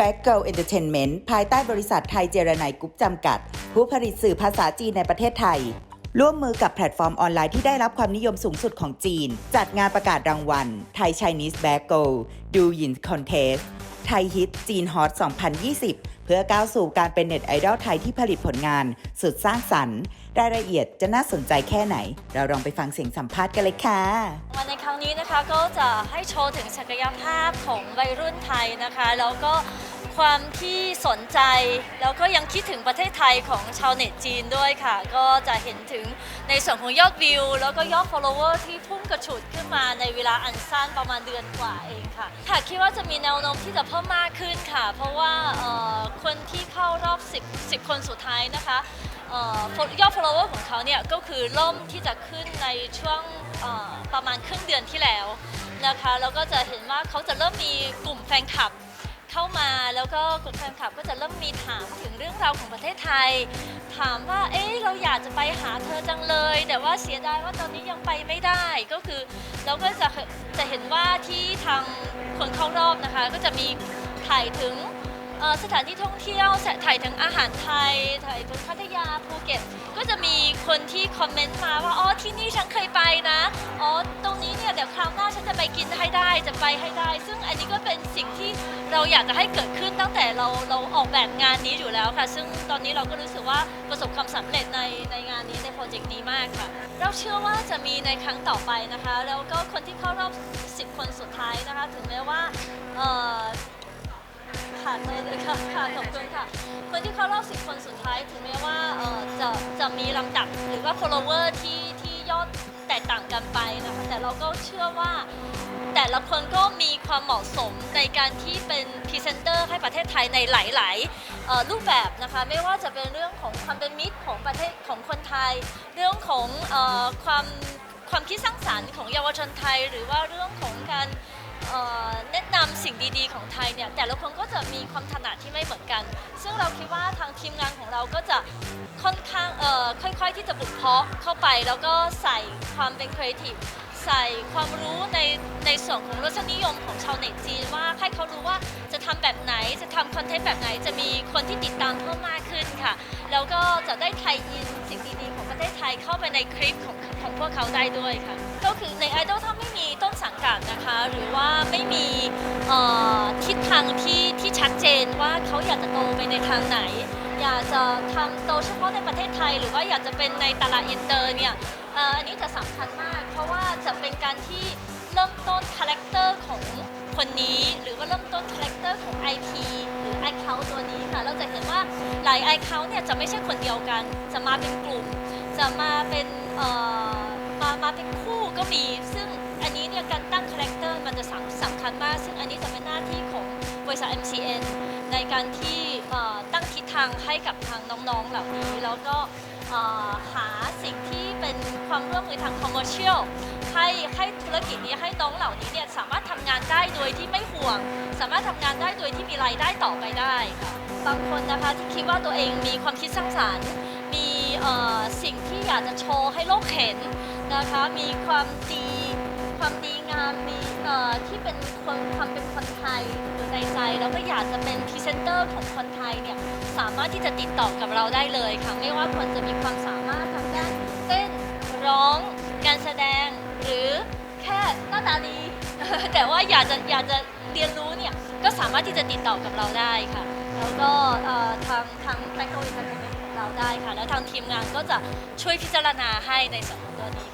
b a c k Girl Entertainment ภายใต้บริษัทไทยเจรไนกรุ๊ปจำกัด ผู้ผลิตสื่อภาษาจีนในประเทศไทย ร่วมมือกับแพลตฟอร์มออนไลน์ที่ได้รับความนิยมสูงสุดของจีน จัดงานประกาศรางวัลไทย Chinese b a c k Girl ดูยินคอนเทสไทยฮิตจีนฮอต 2020 เพื่อก้าวสู่การเป็นเน็ตไอดอลไทยที่ผลิตผลงาน สุดสร้างสรรค์รายละเอียดจะน่าสนใจแค่ไหน เราลองไปฟังเสียงสัมภาษณ์กันเลยค่ะ วันในครั้งนี้นะคะก็จะให้โชว์ถึงศักยภาพของวัยรุ่นไทยนะคะ แล้วก็ ความที่สนใจ แล้วก็ยังคิดถึงประเทศไทยของชาวเน็ตจีนด้วยค่ะ ก็จะเห็นถึงในส่วนของยอดวิว แล้วก็ยอด follower ที่พุ่งกระฉูดขึ้นมาในเวลาอันสั้นประมาณเดือนกว่าเองค่ะค่ะคิดว่าจะมีแนวโน้มที่จะเพิ่มมากขึ้นค่ะ เพราะว่าคนที่เข้ารอบ 10 10 คนสุดท้ายนะคะออยอด follower ของเขาเนี่ยก็คือเริ่มที่จะขึ้นในช่วงประมาณครึ่งเดือนที่แล้วนะคะแล้วก็จะเห็นว่าเขาจะเริ่มมีกลุ่มแฟนคลับเข้ามา แล้วก็กลุ่มแฟนคลับก็จะเริ่มมีถามถึงเรื่องราวของประเทศไทย ถามว่า เอ๊ะเราอยากจะไปหาเธอจังเลย แต่ว่าเสียดายว่าตอนนี้ยังไปไม่ได้ ก็คือเราก็จะจะเห็นว่าที่ทางคนเข้ารอบนะคะ ก็จะมีถ่ายถึงสถานที่ท่องเที่ยวถ่ายถึงอาหารไทย ถ่ายถึงพัทยาภูเก็ต ก็จะมีคนที่คอมเมนต์มาว่า อ๋อ ที่นี่ฉันเคยไปนะ อ๋อ ตรงนี้เนี่ยเดี๋ยวคราวหน้าฉันจะไปกินให้ได้ จะไปให้ได้ ซึ่งอันนี้ก็เป็นสิ่งที่ เราอยากจะให้เกิดขึ้นตั้งแต่เราเราออกแบบงานนี้อยู่แล้วค่ะ ซึ่งตอนนี้เราก็รู้สึกว่าประสบความสำเร็จในในงานนี้ในโปรเจกต์นี้มากค่ะ เราเชื่อว่าจะมีในครั้งต่อไปนะคะ แล้วก็คนที่เข้ารอบ 10 คนสุดท้ายนะคะ ถึงแม้ว่าเอ่อ ค่ะเลยค่ะค่ะขอบคุณค่ะ คนที่เข้ารอบ 10 คนสุดท้ายถึงแม้ว่าเอ่อจะจะมีลำดับหรือว่า follower ที่ที่ยอด แตกต่างกันไปนะคะแต่เราก็เชื่อว่า แต่ละคนก็มีความเหมาะสมในการที่เป็นพรีเซนเตอร์ให้ประเทศไทยในหลายๆเอ่อรูปแบบนะคะไม่ว่าจะเป็นเรื่องของความเป็นมิตรของประเทศของคนไทย เรื่องของเอ่อความความคิดสร้างสรรค์ของเยาวชนไทย หรือว่าเรื่องของการเอ่อแนะนำสิ่งดีๆของไทยเนี่ยแต่ละคนก็จะมีความถนัดที่ไม่เหมือนกัน ซึ่งเราคิดว่าทางทีมงานของเราก็จะค่อนข้างเอ่อค่อยๆ จะบุกเพาะเข้าไปแล้วก็ใส่ความเป็นครีเอทีฟใส่ความรู้ในในส่วนของรสนิยมของชาวเน็ตจีนว่าให้เขารู้ว่าจะทำแบบไหนจะทำคอนเทนต์แบบไหนจะมีคนที่ติดตามเพิ่มมากขึ้นค่ะ แล้วก็จะได้ไทยอินสิ่งดีๆของประเทศไทยเข้าไปในคลิปของของพวกเขาได้ด้วยค่ะ ก็คือในไอดอลถ้าไม่มีต้นสังกัดนะคะ หรือว่าไม่มีอ่อทิศทางที่ที่ชัดเจนว่าเขาอยากจะโตไปในทางไหน อยากจะทำโตเฉพาะในประเทศไทย หรือว่าอยากจะเป็นในตลาดอินเตอร์เนี่ยอันนี้จะสำคัญมาก เพราะว่าจะเป็นการที่เริ่มต้นคาแรคเตอร์ของคนนี้หรือว่าเริ่มต้นคาแรคเตอร์ของ IP หรือ Account ตัวนี้ค่ะเราจะเห็นว่าหลาย Account เนี่ยจะไม่ใช่คนเดียวกัน จะมาเป็นกลุ่ม จะมาเป็นเอ่อมามาเป็นคู่ก็มี ซึ่งอันนี้เนี่ยการตั้งคาแรคเตอร์มันจะสำสำคัญมาก ซึ่งอันนี้จะเป็นหน้าที่ของบริษัท MCN ในการที่างให้กับทางน้องๆเหล่านี้ แล้วก็หาสิ่งที่เป็นความร่วมมือทางคอมเมอร์เชียลให้ให้ธุรกิจนี้ให้น้องเหล่านี้เนี่ยสามารถทำงานได้โดยที่ไม่ห่วง สามารถทำงานได้โดยที่มีรายได้ต่อไปได้ค่ะบางคนนะคะที่คิดว่าตัวเองมีความคิดสร้างสรรค์ มีสิ่งที่อยากจะโชว์ให้โลกเห็นนะคะมีความดี ความดีงามมีเอ่อที่เป็นคนความเป็นคนไทยอยู่ในใจแล้วก็อยากจะเป็นพรีเซนเตอร์ของคนไทยเนี่ยสามารถที่จะติดต่อกับเราได้เลยค่ะไม่ว่าคนจะมีความสามารถทางด้านเต้นร้องการแสดงหรือแค่หน้าตาดี แต่ว่าอยากจะอยากจะเรียนรู้เนี่ยก็สามารถที่จะติดต่อกับเราได้ค่ะ แล้วก็เอ่อทางทางแบงก์โกอินเตอร์เน็ตของเราได้ค่ะ แล้วทางทีมงานก็จะช่วยพิจารณาให้ในส่วนของตัวนี้